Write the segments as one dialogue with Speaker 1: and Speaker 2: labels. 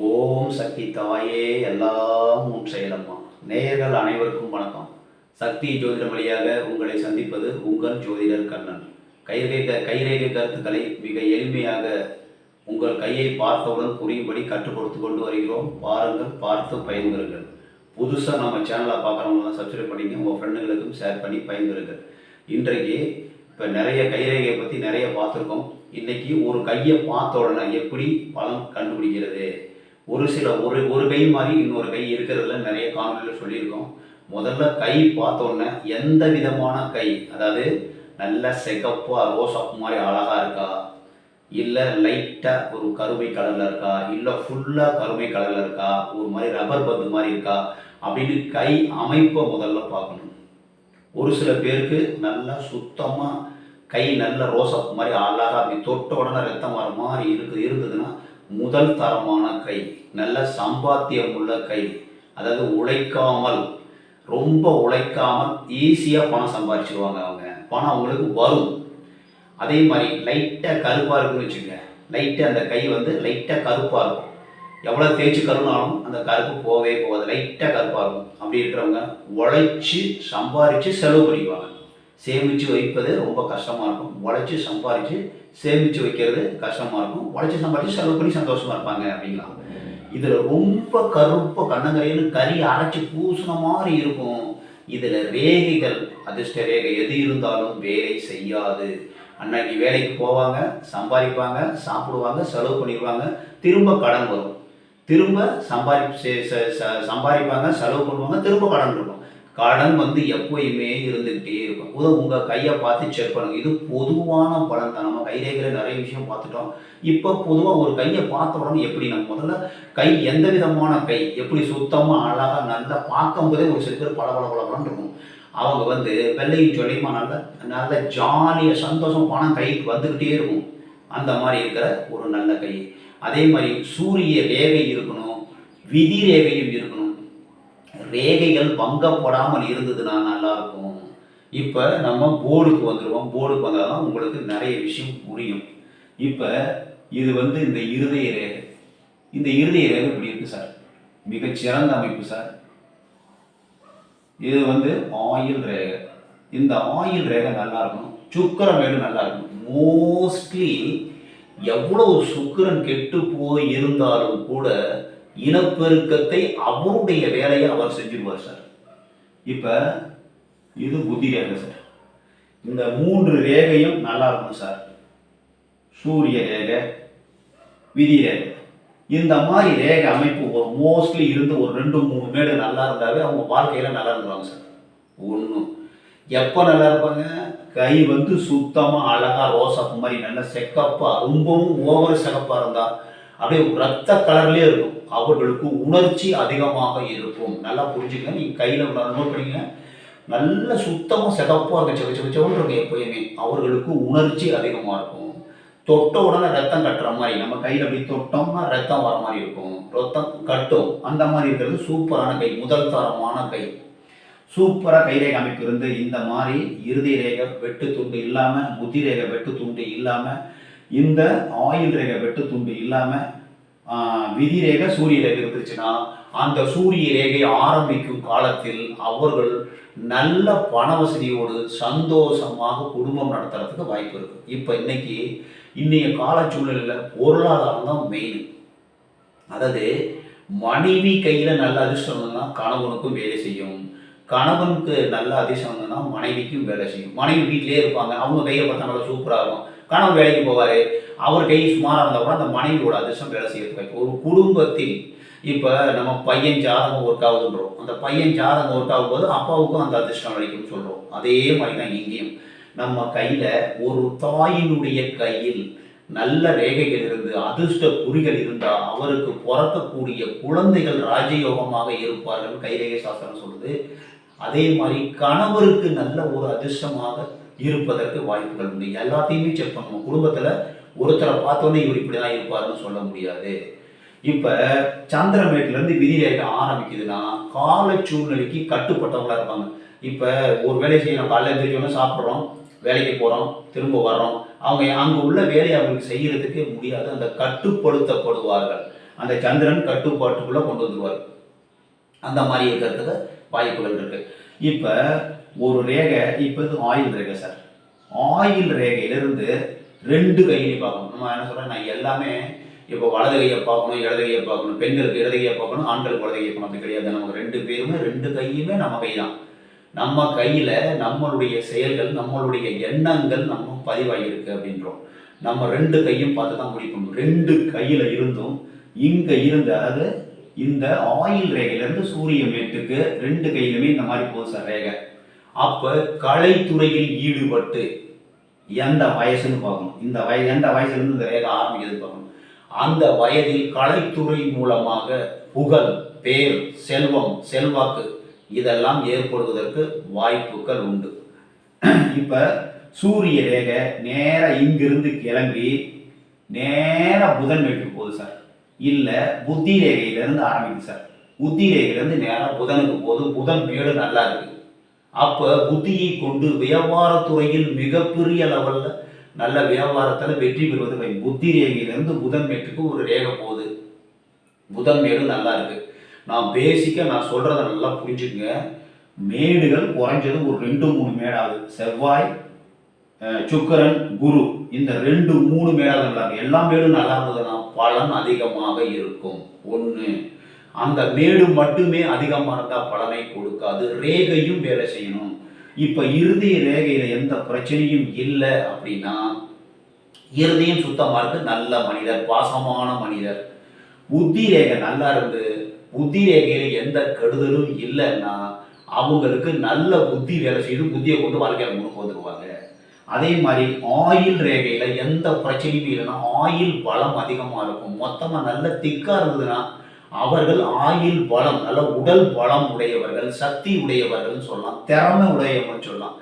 Speaker 1: ஓம் சக்தி தாயே எல்லாம் உன் செயலம்மா. நேயர்கள் அனைவருக்கும் வணக்கம். சக்தி ஜோதிடம் வழியாக உங்களை சந்திப்பது உங்கள் ஜோதிடர் கண்ணன். கைரேக கைரேகை கருத்துக்களை மிக எளிமையாக உங்கள் கையை பார்த்தவுடன் புரியும்படி கற்றுக் கொடுத்து கொண்டு வருகிறோம். பாருங்கள் பார்த்து பயன்பெறுங்கள் புதுசாக நம்ம சேனலை பார்க்குறவங்களாம் சப்ஸ்கிரைப் பண்ணிங்க உங்கள் ஃப்ரெண்டுகளுக்கும் ஷேர் பண்ணி பயன்பெறுங்கள் இன்றைக்கு இப்போ நிறைய கைரேகையை பற்றி நிறைய பார்த்துருக்கோம். இன்றைக்கி ஒரு கையை பார்த்த உடனே எப்படி பலன் கண்டுபிடிக்கிறது? ஒரு சில ஒரு ஒரு கை மாதிரி இன்னொரு கை இருக்கிறதுல நிறைய காணொலியில் சொல்லியிருக்கோம். முதல்ல கை பார்த்தோன்னே எந்த விதமான கை? அதாவது நல்ல செகப்பாக ரோஸ் மாதிரி அழகாக இருக்கா? இல்லை லைட்டாக ஒரு கருமை கலரில் இருக்கா? இல்லை ஃபுல்லாக கருமை கலரில் இருக்கா? ஒரு மாதிரி ரப்பர் பந்து மாதிரி இருக்கா? அப்படின்னு கை அமைப்பை முதல்ல பார்க்கணும். ஒரு சில பேருக்கு நல்லா சுத்தமாக கை நல்ல ரோசப் மாதிரி அழகாக அப்படி தொட்ட உடனே ரத்தம் வர மாதிரி இருக்குது இருந்ததுன்னா முதல் தரமான கை நல்ல சம்பாத்தியம் உள்ள கை அதாவது உழைக்காமல் ரொம்ப உழைக்காமல் ஈஸியாக பணம் சம்பாதிச்சிருவாங்க அவங்க. பணம் அவங்களுக்கு வரும். அதே மாதிரி லைட்டாக கருப்பாக இருக்குன்னு வச்சுக்கோங்க. லைட்டாக அந்த கை வந்து லைட்டாக கருப்பாக இருக்கும். எவ்வளோ தேய்ச்சி கருனாலும் அந்த கருப்பு போகவே போகாது. லைட்டாக கருப்பாக இருக்கும். அப்படி இருக்கிறவங்க உழைச்சி சம்பாரித்து செலவு பண்ணிக்குவாங்க. சேமித்து வைப்பது ரொம்ப கஷ்டமாக இருக்கும். உழைச்சி சம்பாரித்து சேமித்து வைக்கிறது கஷ்டமாக இருக்கும். உழைச்சி சம்பாதிச்சு செலவு பண்ணி சந்தோஷமாக இருப்பாங்க அப்படிங்களாம் இதில் ரொம்ப கருப்பு கண்ணங்கரையில் கறி அரைச்சி பூசின மாதிரி இருக்கும். இதில் ரேகைகள் அதிர்ஷ்ட ரேகை எது இருந்தாலும் வேலை செய்யாது. அன்னைக்கு வேலைக்கு போவாங்க சம்பாதிப்பாங்க சாப்பிடுவாங்க செலவு பண்ணிடுவாங்க திரும்ப கடன் வரும். திரும்ப சம்பாதி செ- ச- சம்பாதிப்பாங்க செலவு பண்ணுவாங்க திரும்ப கடன் இருக்கும். கடன் வந்து எப்போயுமே இருந்துக்கிட்டே இருக்கும். உத உங்கள் கையை பார்த்து செக் பண்ணுங்க. இது பொதுவான பலன் தான் நம்ம கைரேகையில் நிறைய விஷயம் பார்த்துட்டோம். இப்போ பொதுவாக ஒரு கையை பார்த்த உடனே எப்படி நம்ம முதல்ல கை எந்த விதமான கை எப்படி சுத்தமாக அழகாக நல்லா பார்க்கும்போதே ஒரு சில பேர் பல பல பலன்னு இருக்கும். அவங்க வந்து வெள்ளையும் சொல்லியுமா நல்ல நல்ல ஜாலியாக சந்தோஷம் பணம் கைக்கு வந்துக்கிட்டே இருக்கும். அந்த மாதிரி இருக்கிற ஒரு நல்ல கை. அதே மாதிரி சூரிய ரேகை இருக்கணும் விதி ரேகை ரேகைகள் பங்கப்படாமல் இருந்ததுன்னா நல்லா இருக்கும் இப்போ நம்ம போர்டுக்கு வந்துடுவோம் போர்டுக்கு வந்தால் தான் உங்களுக்கு நிறைய விஷயம் புரியும். இப்போ இது வந்து இந்த இருதய ரேகை. இந்த இருதய ரேகை இப்படி இருக்கு சார்? மிகச்சிறந்த அமைப்பு சார். இது வந்து ஆயில் ரேகை. இந்த ஆயில் ரேகை நல்லா இருக்கணும் சுக்கரமேடு நல்லா இருக்கணும் மோஸ்ட்லி எவ்வளோ சுக்கிரன் கெட்டு போய் இருந்தாலும் கூட இனப்பெருக்கத்தை அவருடைய வேலையை அவர் செஞ்சிருவார் சார். இப்போ இது புத்தி ரேகை சார். இந்த மூன்று ரேகையும் நல்லா இருக்கும் சார். சூரிய ரேகை விதி ரேகை. இந்த மாதிரி ரேகை அமைப்பு ஒரு மோஸ்ட்லி இருந்து ஒரு ரெண்டு மூணு மேடு நல்லா இருந்தாவே அவங்க வாழ்க்கையில் நல்லா இருந்துருவாங்க சார். ஒன்றும் எப்போ நல்லா இருப்பாங்க? கை வந்து சுத்தமாக அழகாக ரோசப் மாதிரி நல்லா செக்கப்பாக ரொம்பவும் ஓவர் செகப்பாக இருந்தால் அப்படியே ரத்த கலர்லேயே இருக்கும். அவர்களுக்கு உணர்ச்சி அதிகமாக இருக்கும். நல்லா புரிஞ்சுக்கங்க. நீங்கள் கையில் நோட் பண்ணிங்க நல்ல சுத்தமாக சிகப்பாக இருக்க செவ செவ இருக்கும் எப்பயுமே. அவர்களுக்கு உணர்ச்சி அதிகமாக இருக்கும். தொட்ட உடனே ரத்தம் கட்டுற மாதிரி. நம்ம கையில் அப்படி தொட்டோம்னா ரத்தம் வர மாதிரி இருக்கும். ரத்தம் கட்டும். அந்த மாதிரி இருக்கிறது சூப்பரான கை. முதல் தரமான கை. சூப்பராக கைரேகை அமைப்பு இருந்து இந்த மாதிரி இறுதி ரேகை வெட்டு துண்டு இல்லாமல் புத்தி ரேகை வெட்டு துண்டு இல்லாமல் இந்த ஆயில் ரேகை வெட்டு துண்டு இல்லாமல் விதி ரேகை சூரிய ரேகை இருந்துச்சுன்னா அந்த சூரிய ரேகை ஆரம்பிக்கும் காலத்தில் அவர்கள் நல்ல பண வசதியோடு சந்தோஷமாக குடும்பம் நடத்துறதுக்கு வாய்ப்பு இருக்கு. இப்போ இன்னைக்கு இன்னைய கால சூழ்நிலையில் பொருளாதாரம் தான் மெயின் அதாவது மனைவி கையில் நல்ல அதிர்ஷ்டம் இருந்ததுன்னா கணவனுக்கும் வேலை செய்யும். கணவனுக்கு நல்ல அதிர்ஷ்டம் இருந்ததுன்னா மனைவிக்கும் வேலை செய்யும். மனைவி வீட்டிலே இருப்பாங்க அவங்க கையை பார்த்தா நல்லா சூப்பராக இருக்கும். கணவர் வேலைக்கு போவார். அவர் கை சுமாராக இருந்தால் கூட அந்த மனைவியோட அதிர்ஷ்டம் வேலை செய்யறதுக்கு ஒரு குடும்பத்தில் இப்போ நம்ம பையன் ஜாதகம் ஒர்க் ஆகுதுன்றோம். அந்த பையன் ஜாதகம் ஒர்க் ஆகும்போது அப்பாவுக்கும் அந்த அதிர்ஷ்டம் கிடைக்கும்னு சொல்கிறோம் அதே மாதிரி தான் இங்கேயும். நம்ம கையில் ஒரு தாயினுடைய கையில் நல்ல ரேகைகள் இருந்து அதிர்ஷ்ட குறிகள் இருந்தால் அவருக்கு பிறக்கக்கூடிய குழந்தைகள் ராஜயோகமாக இருப்பார்கள். கைரேகை சாஸ்திரம் சொல்லுது. அதே மாதிரி கணவருக்கு நல்ல ஒரு அதிர்ஷ்டமாக இருப்பதற்கு வாய்ப்புகள் உண்டு. எல்லாத்தையுமே செக் பண்ணணும் குடும்பத்தில் ஒருத்தரை பார்த்தோன்னே இவர் இப்படி தான் இருப்பாருன்னு சொல்ல முடியாது. இப்போ சந்திரமேட்லேருந்து விதிரேகை ஆரம்பிக்குதுன்னா கால சூழ்நிலைக்கு கட்டுப்பட்டவங்களா இருப்பாங்க. இப்போ ஒரு வேலையை செய்யணும். காலையில் எழுந்திரிச்சோன்னா சாப்பிட்றோம் வேலைக்கு போகிறோம் திரும்ப வர்றோம். அவங்க அங்கே உள்ள வேலையை அவங்களுக்கு செய்கிறதுக்கே முடியாது. அந்த கட்டுப்படுத்தப்படுவார்கள். அந்த சந்திரன் கட்டுப்பாட்டுக்குள்ளே கொண்டு வந்துடுவார் அந்த மாதிரி இருக்கிறதுக்கு வாய்ப்புகள் இருக்குது இப்போ ஒரு ரேகை இப்போ இது ஆயில் ரேகை சார். ஆயில் ரேகையிலிருந்து ரெண்டு கையிலையும் பார்க்கணும். நம்ம என்ன சொல்கிறேன் நான் எல்லாமே இப்போ வலது கையை பார்க்கணும் இடது கையை பார்க்கணும் பெண்களுக்கு இடது கையை பார்க்கணும் ஆண்களுக்கு வலது கையை பார்க்கணும். அப்படி கிடையாது. நமக்கு ரெண்டு பேருமே ரெண்டு கையுமே நம்ம கை தான். நம்ம கையில் நம்மளுடைய செயல்கள் நம்மளுடைய எண்ணங்கள் நம்ம பதிவாகியிருக்கு அப்படின்றோம். நம்ம ரெண்டு கையும் பார்த்து தான் முடிக்கணும். ரெண்டு கையில் இருந்தும் இங்கே இருந்து அதாவது இந்த ஆயில் ரேகையிலேருந்து சூரிய மேட்டுக்கு ரெண்டு கையிலுமே இந்த மாதிரி போகுது சார் ரேகை. அப்போ கலைத்துறையில் ஈடுபட்டு எந்த வயசுன்னு பார்க்கணும். இந்த வய எந்த வயசுலேருந்து இந்த ரேகை ஆரம்பிக்கிறது பார்க்கணும். அந்த வயதில் கலைத்துறை மூலமாக புகழ் பேர் செல்வம் செல்வாக்கு இதெல்லாம் ஏற்படுவதற்கு வாய்ப்புகள் உண்டு. இப்போ சூரிய ரேகை நேராக இங்கிருந்து கிளம்பி நேராக புதன் மேட்டுக்கு போகுது சார். இல்லை புத்தி ரேகையிலேருந்து ஆரம்பிக்குது சார். புத்தி ரேகையிலேருந்து நேராக புதனுக்கு போகுது. புதன் மேடு நல்லா இருக்கு. அப்போ புத்தியை கொண்டு வியாபாரத்துறையில் மிகப்பெரிய லெவலில் நல்ல வியாபாரத்தில் வெற்றி பெறுவது புத்தி ரேகையிலேருந்து புதன் மேட்டுக்கு ஒரு ரேகை போகுது. புதன் மேடு நல்லா இருக்கு. நான் பேசிக்காக நான் சொல்கிறத நல்லா புரிஞ்சுக்கங்க. மேடுகள் குறைஞ்சது ஒரு ரெண்டு மூணு மேடாகுது செவ்வாய் சுக்கரன் குரு இந்த ரெண்டு மூணு மேடாவது எல்லா மேடும் நல்லா இருந்ததுன்னா பலன் அதிகமாக இருக்கும். ஒன்று அந்த மேடு மட்டுமே அதிகமாக இருந்தால் பலனை கொடுக்காது. ரேகையும் வேலை செய்யணும். இப்போ இறுதி ரேகையில் எந்த பிரச்சனையும் இல்லை அப்படின்னா இறுதியும் சுத்தமாக இருக்கு. நல்ல மனிதர் பாசமான மனிதர். புத்தி ரேகை நல்லா இருந்து புத்தி ரேகையில் எந்த கெடுதலும் இல்லைன்னா அவங்களுக்கு நல்ல புத்தி வேலை செய்து புத்தியை கொண்டு வாழ்க்கையில் முன்னுக்கு வந்துருவாங்க. அதே மாதிரி ஆயில் ரேகையில் எந்த பிரச்சனையும் இல்லைன்னா ஆயில் பலம் அதிகமாக இருக்கும். மொத்தமாக நல்ல திக்காக இருந்ததுன்னா அவர்கள் ஆயில் பலம் நல்ல உடல் பலம் உடையவர்கள் சக்தி உடையவர்கள் சொல்லலாம் திறமை உடையவர்கள் சொல்லலாம்.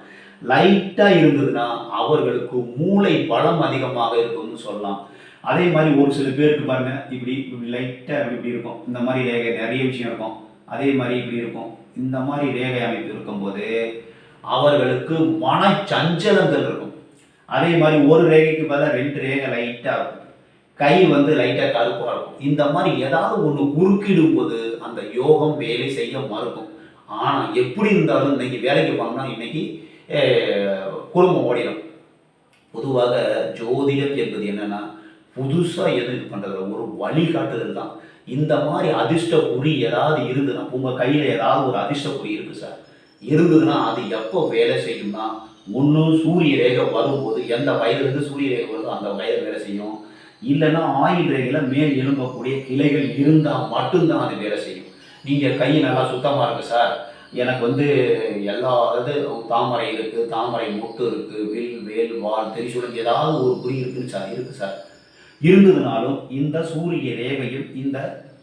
Speaker 1: லைட்டாக இருந்ததுன்னா அவர்களுக்கு மூளை பலம் அதிகமாக இருக்கும்னு சொல்லலாம். அதே மாதிரி ஒரு சில பேருக்கு பாருங்க இப்படி இப்படி லைட்டாக இப்படி இப்படி இருக்கும். இந்த மாதிரி ரேகை நிறைய விஷயம் இருக்கும். அதே மாதிரி இப்படி இருக்கும். இந்த மாதிரி ரேகை அமைப்பு இருக்கும்போது அவர்களுக்கு மனச்சஞ்சலங்கள் இருக்கும். அதே மாதிரி ஒரு ரேகைக்கு பார்த்தா ரெண்டு ரேகை லைட்டாக இருக்கும். கை வந்து லைட்டாக கருப்பாக இருக்கும். இந்த மாதிரி ஏதாவது ஒன்று குறுக்கிடும் போது அந்த யோகம் வேலை செய்ய மறுக்கும். ஆனால் எப்படி இருந்தாலும் இன்னைக்கு வேலைக்கு போனோம்னா இன்னைக்கு குடும்பம் ஓடிடும் பொதுவாக ஜோதிடம் என்பது என்னன்னா புதுசாக எதுவும் இது பண்ணுறதுல ஒரு வழிகாட்டுதல் தான். இந்த மாதிரி அதிர்ஷ்ட குறி ஏதாவது இருந்ததுன்னா உங்கள் கையில் ஏதாவது ஒரு அதிர்ஷ்ட குறி இருக்குது சார். இருந்ததுன்னா அது எப்போ வேலை செய்யும்னா ஒன்று சூரிய ரேகை வரும்போது எந்த வயதுலேருந்து சூரிய ரேகை வருதோ அந்த வயது வேலை செய்யும். இல்லைன்னா ஆயில் ரேகையில் மேல் எழும்பக்கூடிய கிளைகள் இருந்தால் மட்டும்தான் அது வேலை செய்யும். நீங்கள் கை நல்லா சுத்தமாக இருக்கு சார். எனக்கு வந்து எல்லா இது தாமரை இருக்குது தாமரை மொட்டு இருக்குது வில் வேல் வால் தெரிசுடன் ஏதாவது ஒரு குறி இருக்குன்னு சார் இருக்குது சார். இருந்ததுனாலும் இந்த சூரிய ரேகையும் இந்த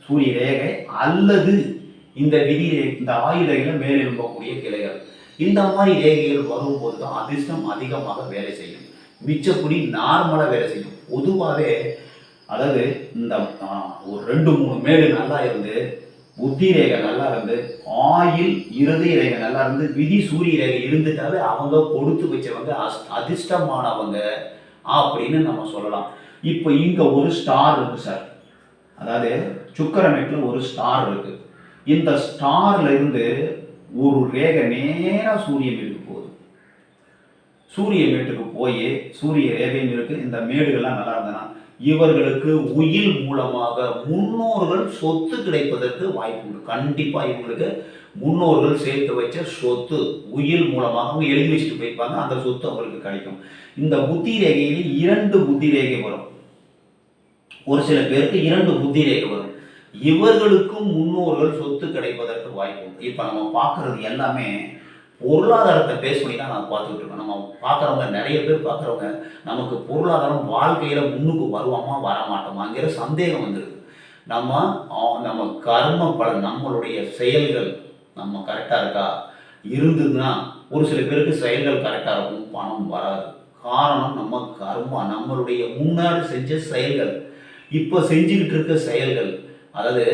Speaker 1: சூரிய ரேகை அல்லது இந்த விதி இந்த ஆயுத மேலெழும்பக்கூடிய மேல் கிளைகள். இந்த மாதிரி ரேகைகள் வரும்போது தான் அதிர்ஷ்டம் அதிகமாக வேலை செய்யும். மிச்சப்படி நார்மலாக வேலை செய்யும். பொதுவாகவே அதாவது இந்த ஒரு ரெண்டு மூணு மேடு நல்லா இருந்து புத்தி ரேகை நல்லா இருந்து ஆயில் இருதய ரேகை நல்லா இருந்து விதி சூரிய ரேகை இருந்துட்டாவே அவங்க கொடுத்து வச்சவங்க அஸ்- அதிர்ஷ்டமானவங்க அப்படின்னு நம்ம சொல்லலாம். இப்போ இங்கே ஒரு ஸ்டார் இருக்கு சார் அதாவது சுக்கரமேட்டில் ஒரு ஸ்டார் இருக்கு. இந்த ஸ்டார்ல இருந்து ஒரு ரேகை நேராக சூரியன் சூரிய மேட்டுக்கு போய் சூரிய ரேகையும் இருக்கு இந்த மேடுகள்லாம் நல்லா இருந்தனா இவர்களுக்கு உயில் மூலமாக முன்னோர்கள் சொத்து கிடைப்பதற்கு வாய்ப்பு உண்டு. கண்டிப்பா இவங்களுக்கு முன்னோர்கள் சேர்த்து வச்ச சொத்து உயில் மூலமாக அவங்க எழுதி வச்சுட்டு போயிருப்பாங்க அந்த சொத்து அவங்களுக்கு கிடைக்கும். இந்த புத்தி ரேகையில் இரண்டு புத்தி ரேகை வரும். ஒரு சில பேருக்கு இரண்டு புத்தி ரேகை வரும். இவர்களுக்கும் முன்னோர்கள் சொத்து கிடைப்பதற்கு வாய்ப்பு உண்டு. இப்போ நம்ம பார்க்கறது எல்லாமே பொருளாதாரத்தை பேஸ் பண்ணி தான் நான் பார்த்துக்கிட்டு இருக்கோம். நம்ம பார்க்குறவங்க நிறைய பேர் பார்க்குறவங்க நமக்கு பொருளாதாரம் வாழ்க்கையில் முன்னுக்கு வருவாமா வர மாட்டோமாங்கிற சந்தேகம் வந்துடுது நம்ம நம்ம கர்ம பலன் நம்மளுடைய செயல்கள் நம்ம கரெக்டாக இருக்கா? இருந்ததுன்னா ஒரு சில பேருக்கு செயல்கள் கரெக்டாக இருக்கும் பணம் வராது. காரணம் நம்ம கர்மா நம்மளுடைய முன்னாடி செஞ்ச செயல்கள். இப்போ செஞ்சுக்கிட்டு இருக்க செயல்கள். அதாவது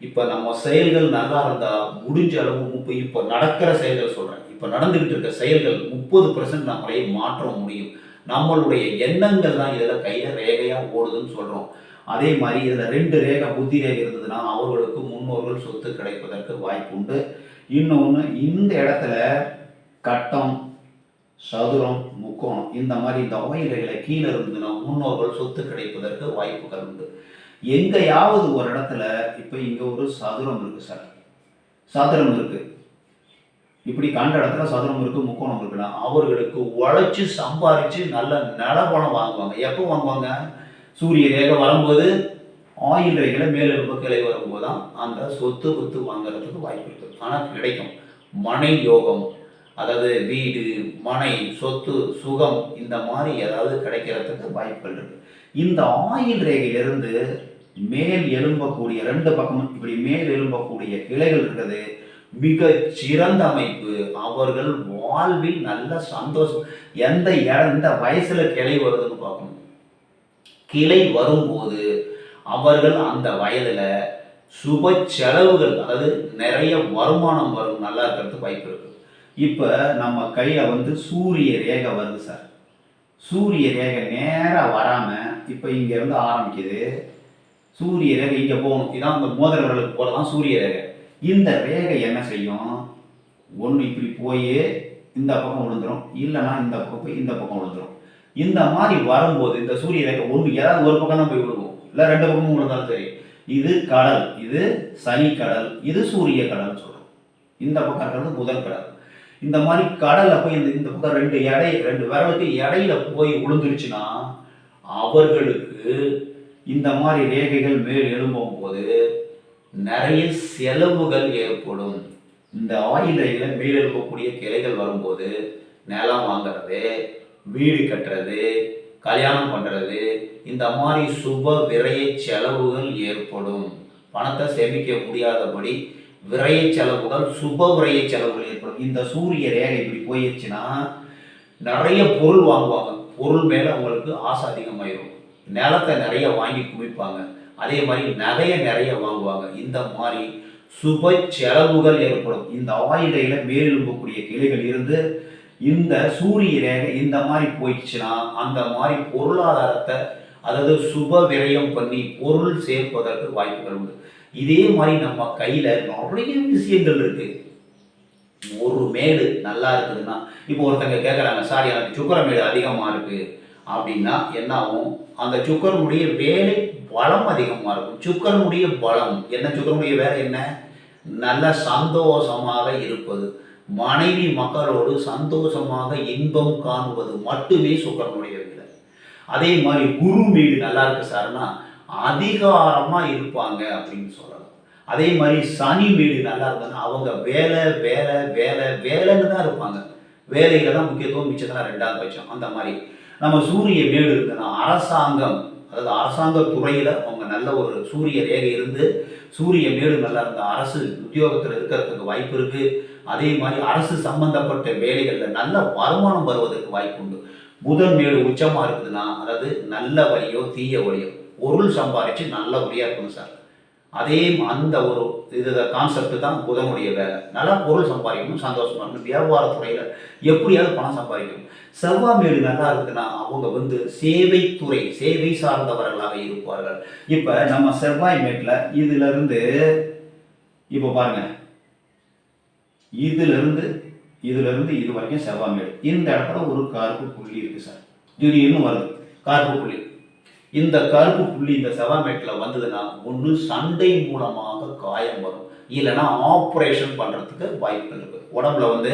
Speaker 1: இப்போ நம்ம செயல்கள் நல்லா இருந்தால் முடிஞ்ச அளவு முப்பது இப்போ நடக்கிற செயல்கள் சொல்கிறேன் இப்போ நடந்துக்கிட்டு இருக்க செயல்கள் முப்பது பர்சன்ட் நம்மளே மாற்ற முடியும். நம்மளுடைய எண்ணங்கள் தான் இதில் கையில் ரேகையாக ஓடுதுன்னு சொல்கிறோம் அதே மாதிரி இதில் ரெண்டு ரேகை புத்தி ரேகை இருந்ததுன்னா அவர்களுக்கு முன்னோர்கள் சொத்து கிடைப்பதற்கு வாய்ப்பு உண்டு. இன்னொன்று இந்த இடத்துல கட்டம் சதுரம் முக்கோணம் இந்த மாதிரி இந்த வகைகளை கீழே இருந்ததுன்னா முன்னோர்கள் சொத்து கிடைப்பதற்கு வாய்ப்புகள் உண்டு. எங்கேயாவது ஒரு இடத்துல இப்போ இங்கே ஒரு சதுரம் இருக்குது சார். சதுரம் இருக்குது இப்படி கண்ட இடத்துல சதுரம் இருக்கு முக்கோணம் இருக்குன்னா அவர்களுக்கு உழைச்சி சம்பாரிச்சு நல்ல நிலப்பணம் வாங்குவாங்க. எப்போ வாங்குவாங்க? சூரிய ரேகை வரும்போது ஆயில் ரேகையில் மேலெழுப்பு கிளை வரும்போது தான் அந்த சொத்து கொத்து வாங்குறதுக்கு வாய்ப்பு இருக்குது ஆனால் கிடைக்கும். மனை யோகம் அதாவது வீடு மனை சொத்து சுகம் இந்த மாதிரி ஏதாவது கிடைக்கிறதுக்கு வாய்ப்புகள் இருக்குது இந்த ஆயில் ரேகையிலிருந்து மேல் எழும்பக்கூடிய ரெண்டு பக்கமும் இப்படி மேல் எழும்பக்கூடிய கிளைகள் இருக்கிறது. மிக சிறந்த அமைப்பு. அவர்கள் வாழ்வில் நல்ல சந்தோஷம். எந்த எந்த வயசுல கிளை வருதுன்னு பார்க்கணும். கிளை வரும்போது அவர்கள் அந்த வயதுல சுப செலவுகள் அதாவது நிறைய வருமானம் வரும். நல்லா இருக்கிறதுக்கு வாய்ப்பு இருக்கு. இப்போ நம்ம கையில் வந்து சூரிய ரேகை வருது சார். சூரிய ரேகை நேராக வராமல் இப்போ இங்கேருந்து ஆரம்பிக்குது. சூரிய ரேகை இங்கே போகணும். இதான் இந்த மோதிர விரலுக்கு போல தான் சூரிய ரேகை. இந்த ரேகை என்ன செய்யும்? ஒன்று இப்படி போய் இந்த பக்கம் விழுந்துடும் இல்லைன்னா இந்த பக்கம் போய் இந்த பக்கம் விழுந்துடும் இந்த மாதிரி வரும்போது இந்த சூரிய ரேகை ஒன்று ஏதாவது ஒரு பக்கம் தான் போய் விழுகும். இல்லை ரெண்டு பக்கமும் விழுந்தாலும் சரி. இது கடல். இது சனி கடல். இது சூரிய கடல்னு சொல்கிறோம் இந்த பக்கம் இருக்கிறது புதன் கடல். இந்த மாதிரி கடலில் போய் இந்த இந்த பக்கம் ரெண்டு எடை ரெண்டு விரலுக்கு இடையில போய் விழுந்துருச்சுன்னா அவர்களுக்கு இந்த மாதிரி ரேகைகள் மேல் எழும்பும் போது நிறைய செலவுகள் ஏற்படும். இந்த ஆயில் ரேகையில மேல் எழுப்பக்கூடிய கிளைகள் வரும்போது நிலம் வாங்குறது வீடு கட்டுறது கல்யாணம் பண்ணுறது இந்த மாதிரி சுப விரைய செலவுகள் ஏற்படும். பணத்தை சேமிக்க முடியாதபடி விரைய செலவுகள் சுப விரைய செலவுகள் ஏற்படும். இந்த சூரிய ரேகை இப்படி போயிடுச்சுன்னா நிறைய பொருள் வாங்குவாங்க. பொருள் மேலே அவங்களுக்கு ஆசை அதிகமாயிரும். நிலத்தை நிறைய வாங்கி குவிப்பாங்க. அதே மாதிரி நகையை நிறைய வாங்குவாங்க. இந்த மாதிரி சுப செலவுகள் ஏற்படும். இந்த ஆயிலையில மேலெழும்பக்கூடிய கிளைகள் இருந்து இந்த சூரிய ரேகை இந்த மாதிரி போயிடுச்சுன்னா அந்த மாதிரி பொருளாதாரத்தை அதாவது சுப விரயம் பண்ணி பொருள் சேர்ப்பதற்கு வாய்ப்புகள் உண்டு. இதே மாதிரி நம்ம கையில நிறைய விஷயங்கள் இருக்கு. ஒரு மேடு நல்லா இருக்குதுன்னா இப்போ ஒருத்தங்க கேட்குறாங்க சார் எனக்கு சுக்கர மேடு அதிகமாக இருக்குது அப்படின்னா என்ன ஆகும்? அந்த சுக்கரனுடைய வேலை பலம் அதிகமாக இருக்கும். சுக்கரனுடைய பலம் என்ன? சுக்கரனுடைய வேலை என்ன? நல்ல சந்தோஷமாக இருப்பது. மனைவி மக்களோடு சந்தோஷமாக இன்பம் காணுவது மட்டுமே சுக்கரனுடைய வேலை. அதே மாதிரி குரு மீது நல்லா இருக்கு சார்னா அதிகாரமாக இருப்பாங்க அப்படின்னு சொல்லலாம். அதே மாதிரி சனி வீடு நல்லா இருந்ததுன்னா அவங்க வேலை வேலை வேலை வேலைன்னு தான் இருப்பாங்க. வேலையில தான் முக்கியத்துவம் மிச்சம் ரெண்டாவது பட்சம். அந்த மாதிரி. நம்ம சூரிய வீடு இருக்குன்னா அரசாங்கம் அதாவது அரசாங்க துறையில் அவங்க நல்ல ஒரு சூரிய ரேகை இருந்து சூரிய மேடு நல்லா இருந்த அரசு உத்தியோகத்தில் இருக்கிறதுக்கு வாய்ப்பு இருக்கு. அதே மாதிரி அரசு சம்பந்தப்பட்ட வேலைகளில் நல்ல வருமானம் வருவதற்கு வாய்ப்பு உண்டு. புதன் மேடு உச்சமாக இருக்குதுன்னா அதாவது நல்ல வழியோ தீய வழியோ பொருள் சம்பாதிச்சு நல்லபடியாக இருக்கணும் சார். அதே அந்த ஒரு இது கான்செப்ட் தான் புதனுடைய வேலை. நல்லா பொருள் சம்பாதிக்கணும் சந்தோஷமா இருக்கணும். வியாபாரத்துறையில் எப்படியாவது பணம் சம்பாதிக்கணும். செவ்வாய் மேடு நல்லா இருக்குன்னா அவங்க வந்து சேவைத்துறை சேவை சார்ந்தவர்களாக இருப்பார்கள். இப்போ நம்ம செவ்வாய் மேட்டில் இதிலிருந்து இப்போ பாருங்க. இதிலிருந்து இதிலிருந்து இது வரைக்கும் செவ்வாய் மேடு. இந்த இடத்துல ஒரு கருப்பு புள்ளி இருக்கு சார். திடீர்னு வருது. கருப்பு புள்ளி. இந்த கருப்பு புள்ளி இந்த செவாமேட்டில் வந்ததுன்னா ஒன்று சண்டை மூலமாக காயம் வரும். இல்லைன்னா ஆப்ரேஷன் பண்ணுறதுக்கு வாய்ப்புகள் இருக்குது உடம்புல வந்து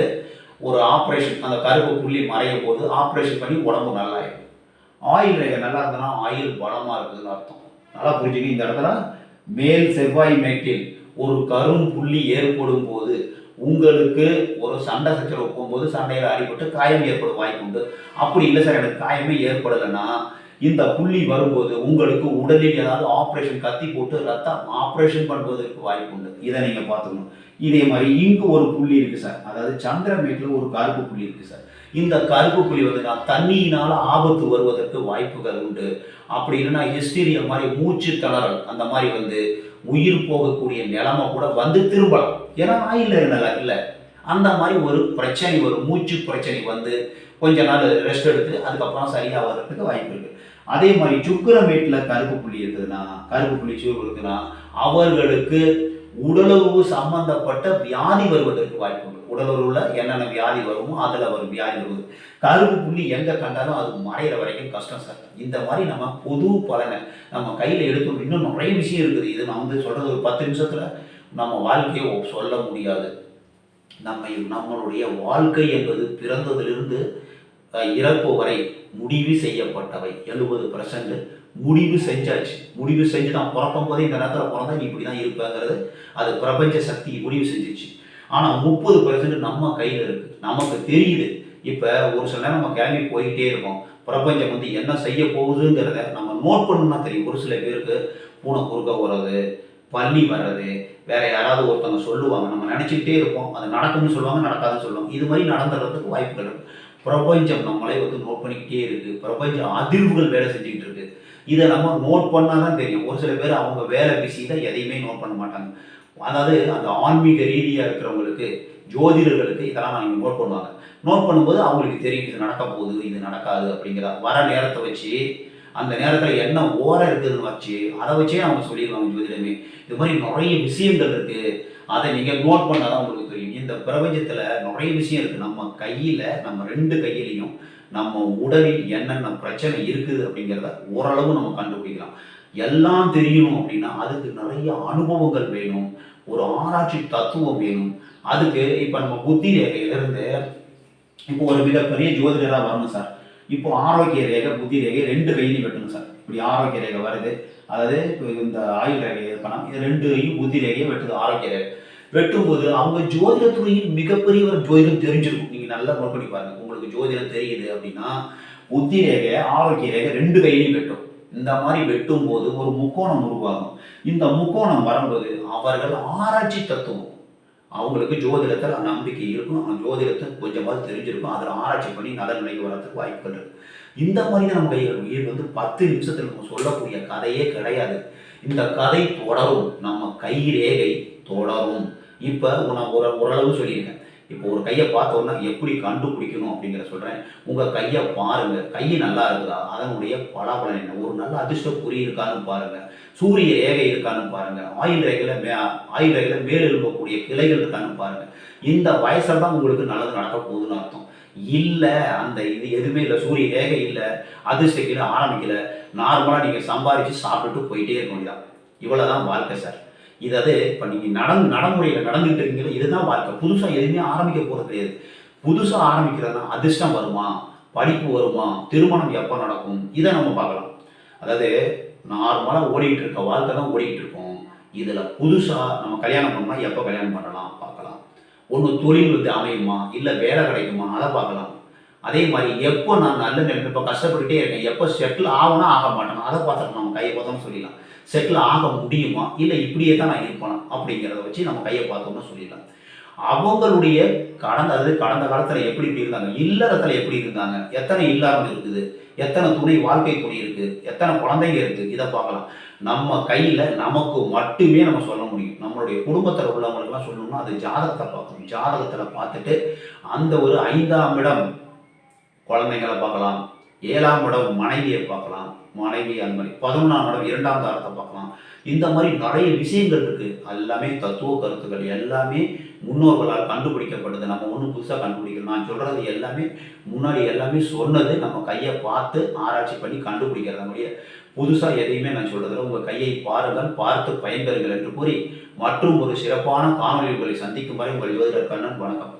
Speaker 1: ஒரு ஆப்ரேஷன் அந்த கருப்பு புள்ளி மறையும் போது ஆப்ரேஷன் பண்ணி உடம்பு நல்லாயிடும். ஆயில் ரேகை நல்லா இருந்ததுன்னா ஆயில் பலமாக இருக்குதுன்னு அர்த்தம். நல்லா புரிஞ்சுங்க இந்த இடத்துல மேல் செவ்வாய் மேட்டில் ஒரு கரும் புள்ளி ஏற்படும் போது உங்களுக்கு ஒரு சண்டை சச்சரவு போகும்போது சண்டையில் அடிபட்டு காயம் ஏற்படும் வாய்ப்பு உண்டு. அப்படி இல்லை சார் எனக்கு காயமே ஏற்படலைன்னா இந்த புள்ளி வரும்போது உங்களுக்கு உடலில் ஏதாவது ஆப்ரேஷன் கத்தி போட்டு ரத்தம் ஆப்ரேஷன் பண்ணுவதற்கு வாய்ப்பு உண்டு. இதை நீங்கள் பார்த்துக்கணும். இதே மாதிரி இங்கு ஒரு புள்ளி இருக்கு சார். அதாவது சந்திரமேட்டில் ஒரு கருப்பு புள்ளி இருக்கு சார். இந்த கருப்பு புள்ளி வந்து நான் தண்ணியினால் ஆபத்து வருவதற்கு வாய்ப்புகள் உண்டு. அப்படி இல்லைன்னா ஹிஸ்டீரியா மாதிரி மூச்சு தளரல் அந்த மாதிரி வந்து உயிர் போகக்கூடிய நிலைமை கூட வந்து திரும்பலாம். ஏன்னா ஆயில் நல்லா இல்லை. அந்த மாதிரி ஒரு பிரச்சனை ஒரு மூச்சு பிரச்சனை வந்து கொஞ்ச நாள் ரெஸ்ட் எடுத்து அதுக்கப்புறம் சரியாக வர்றதுக்கு வாய்ப்பு இருக்குது அதே மாதிரி சுக்கிரமேட்டில் கருப்பு புள்ளி இருக்குதுன்னா கருப்பு புள்ளி சூறு இருக்குதுன்னா அவர்களுக்கு உடலுறவு சம்பந்தப்பட்ட வியாதி வருவதற்கு வாய்ப்பு உண்டு. உடலுறவுல என்னென்ன வியாதி வருமோ அதில் வரும் வியாதி வருவது கருப்பு புள்ளி எங்கே கண்டாலும் அது மறையிற வரைக்கும் கஷ்டம் சார். இந்த மாதிரி நம்ம பொது பலனை நம்ம கையில் எடுக்கணும். இன்னும் நிறைய விஷயம் இருக்குது. இது நான் வந்து சொல்கிறது ஒரு பத்து நிமிஷத்தில் நம்ம வாழ்க்கையை சொல்ல முடியாது. நம்ம நம்மளுடைய வாழ்க்கை என்பது பிறந்ததிலிருந்து இறப்பு வரை முடிவு செய்யப்பட்டவை. எழுபது பர்சன்ட் முடிவு செஞ்சாச்சு. முடிவு செஞ்சு தான் பிறக்கும் போதே இந்த நேரத்தில் பிறந்தா நீ இப்படி தான் இருப்பேங்கிறது அது பிரபஞ்ச சக்தி முடிவு செஞ்சிச்சு. ஆனால் முப்பது பர்சன்ட் நம்ம கையில் இருக்குது நமக்கு தெரியுது. இப்போ ஒரு சில நேரம் நம்ம கிளம்பி போயிட்டே இருக்கோம் பிரபஞ்சம் வந்து என்ன செய்ய போகுதுங்கிறத நம்ம நோட் பண்ணணும்னா தெரியும். ஒரு சில பேருக்கு பூனை குறுக்க போகிறது பள்ளி வர்றது வேற யாராவது ஒருத்தவங்க சொல்லுவாங்க. நம்ம நினச்சிக்கிட்டே இருப்போம். அது நடக்கும்னு சொல்லுவாங்க நடக்காதுன்னு சொல்லுவாங்க. இது மாதிரி நடந்துறதுக்கு வாய்ப்புகள் இருக்குது பிரபஞ்சம் நம்மளே வந்து நோட் பண்ணிக்கிட்டே இருக்கு. பிரபஞ்ச அதிர்வுகள் வேலை செஞ்சுக்கிட்டு இருக்கு. இதை நம்ம நோட் பண்ணால் தான் தெரியும். ஒரு சில பேர் அவங்க வேலை பிஸியில் எதையுமே நோட் பண்ண மாட்டாங்க. அதாவது அந்த ஆன்மீக ரீதியாக இருக்கிறவங்களுக்கு ஜோதிடர்களுக்கு இதெல்லாம் அவங்க நோட் பண்ணுவாங்க. நோட் பண்ணும்போது அவங்களுக்கு தெரியும் இது நடக்க போகுது இது நடக்காது அப்படிங்கிற வர நேரத்தை வச்சு அந்த நேரத்தில் என்ன ஓரம் இருக்குதுன்னு வச்சு அதை வச்சே அவங்க சொல்லிடுவாங்க ஜோதிடமே. இது மாதிரி நிறைய விஷயங்கள் இருக்குது அதை நீங்கள் நோட் பண்ணால் தான் உங்களுக்கு தெரியும். இந்த பிரபஞ்சத்தில் நிறைய விஷயம் இருக்குது நம்ம கையில் நம்ம ரெண்டு கையிலையும் நம்ம உடலில் என்னென்ன பிரச்சனை இருக்குது அப்படிங்கிறத ஓரளவு நம்ம கண்டுபிடிக்கலாம். எல்லாம் தெரியணும் அப்படின்னா அதுக்கு நிறைய அனுபவங்கள் வேணும். ஒரு ஆராய்ச்சி தத்துவம் வேணும். அதுக்கு இப்போ நம்ம புத்தி ரேகையிலிருந்து இப்போ ஒரு மிகப்பெரிய ஜோதிடராக வரணும் சார். இப்போ ஆரோக்கிய ரேகை புத்தி ரேகை ரெண்டு கையிலையும் வெட்டணும் சார். இப்படி ஆரோக்கிய ரேகை வருது. அதாவது இப்போ இந்த ஆயுள் ரேகை பண்ணால் இது ரெண்டு கையும் புத்தி ரேகையை வெட்டுது ஆரோக்கிய ரேகை. வெட்டும்போது அவங்க ஜோதிட துறையில் மிகப்பெரிய ஒரு ஜோதிடம் தெரிஞ்சிருக்கும். நீங்கள் நல்லா நோட் பண்ணி பாருங்க. உங்களுக்கு ஜோதிடம் தெரியுது அப்படின்னா புத்தி ரேகை ஆரோக்கிய ரேகை ரெண்டு கையிலையும் வெட்டும். இந்த மாதிரி வெட்டும் போது ஒரு முக்கோணம் உருவாகும். இந்த முக்கோணம் வரும்போது அவர்கள் ஆராய்ச்சி தத்துவம். அவங்களுக்கு ஜோதிடத்தில் நம்பிக்கை இருக்கும் ஆனால் ஜோதிடத்தை கொஞ்சமாவது தெரிஞ்சிருக்கும். அதில் ஆராய்ச்சி பண்ணி நல்ல நிலைக்கு வரத்துக்கு வாய்ப்புகள் இருக்குது இந்த மாதிரி தான் நம்ம கைகள் வந்து பத்து நிமிஷத்தில் நம்ம சொல்லக்கூடிய கதையே கிடையாது. இந்த கதை தொடரும். நம்ம கை ரேகை தொடரும். இப்போ நான் ஒரு ஓரளவு சொல்லியிருக்கேன். இப்போ ஒரு கையை பார்த்தோன்னா எப்படி கண்டுபிடிக்கணும் அப்படிங்கிற சொல்கிறேன் உங்கள் கையை பாருங்கள் கை நல்லா இருக்குதா? அதனுடைய பலாபலன் என்ன? ஒரு நல்ல அதிர்ஷ்ட குறி இருக்கான்னு பாருங்கள் சூரிய ரேகை இருக்கான்னு பாருங்கள் ஆயில் ரேகையில் மே ஆயில் ரேகையில் மேல் எழுப்பக்கூடிய கிளைகள் இருக்கான்னு பாருங்கள் இந்த வயசில் தான் உங்களுக்கு நல்லது நடக்க போகுதுன்னு அர்த்தம். இல்லை அந்த இது எதுவுமே இல்லை. சூரிய ரேகை இல்லை அதிர்ஷ்ட கீழே ஆரம்பிக்கல நார்மலாக நீங்கள் சம்பாதிச்சு சாப்பிட்டுட்டு போயிட்டே இருக்க வேண்டியதான் இவ்வளோ தான் வாழ்க்கை சார் இது அது இப்போ நீங்கள் நடந்து நடைமுறையில் நடந்துகிட்டு இருக்கீங்களோ இதுதான் வாழ்க்கை. புதுசாக எதுவுமே ஆரம்பிக்க போகிறது கிடையாது. புதுசாக ஆரம்பிக்கிறதுனா அதிர்ஷ்டம் வருமா? படிப்பு வருமா? திருமணம் எப்போ நடக்கும்? இதை நம்ம பார்க்கலாம். அதாவது நார்மலாக ஓடிக்கிட்டு இருக்க வாழ்க்கை தான் ஓடிக்கிட்டு இருக்கோம். இதில் புதுசாக நம்ம கல்யாணம் பண்ணால் எப்போ கல்யாணம் பண்ணலாம்? ஒன்று தொழில் வந்து அமையுமா? இல்லை வேலை கிடைக்குமா? அதை பார்க்கலாம். அதே மாதிரி எப்போ நான் நல்ல நிலைமை இப்போ கஷ்டப்பட்டுட்டே இருக்கேன் எப்போ செட்டில் ஆகணும் ஆக மாட்டேன். அதை பார்த்துட்டு நம்ம கையை பார்த்தோம்னு சொல்லிடலாம். செட்டில் ஆக முடியுமா? இல்லை இப்படியே தான் நான் இருப்பேன்? அப்படிங்கிறத வச்சு நம்ம கையை பார்த்தோம்னு சொல்லிடலாம். அவங்களுடைய கடந்த அதாவது கடந்த காலத்தில் எப்படி இப்படி இருந்தாங்க? இல்லறத்தில் எப்படி இருந்தாங்க? எத்தனை இல்லாமல் இருக்குது? எத்தனை துணை வாழ்க்கை துணை இருக்குது எத்தனை குழந்தைங்க இருக்குது இதை பார்க்கலாம். நம்ம கையில் நமக்கு மட்டுமே நம்ம சொல்ல முடியும். நம்மளுடைய குடும்பத்தில் உள்ளவங்களுக்குலாம் சொல்லணும்னா அது ஜாதகத்தை பார்க்கணும். ஜாதகத்தில் பார்த்துட்டு அந்த ஒரு ஐந்தாம் இடம் குழந்தைங்களை பார்க்கலாம். ஏழாம் இடம் மனைவியை பார்க்கலாம். மனைவி அந்த மாதிரி பதினொன்றாம் இடம் இரண்டாம் தாரத்தை பார்க்கலாம். இந்த மாதிரி நிறைய விஷயங்கள் இருக்கு. எல்லாமே தத்துவ கருத்துக்கள் எல்லாமே முன்னோர்களால் கண்டுபிடிக்கப்பட்டது நம்ம ஒன்றும் புதுசாக கண்டுபிடிக்கணும் நான் சொல்கிறது எல்லாமே முன்னாடி எல்லாமே சொன்னது நம்ம கையை பார்த்து ஆராய்ச்சி பண்ணி கண்டுபிடிக்கிறத. முடிய புதுசாக எதையுமே நான் சொல்றதில்ல. உங்கள் கையை பாருங்கள் பார்த்து பயன்பெறுங்கள் என்று கூறி மற்றும் ஒரு சிறப்பான காணொலிகளை சந்திக்கும் வரை உங்கள் யோதிடர் கண்ணன் வணக்கம்.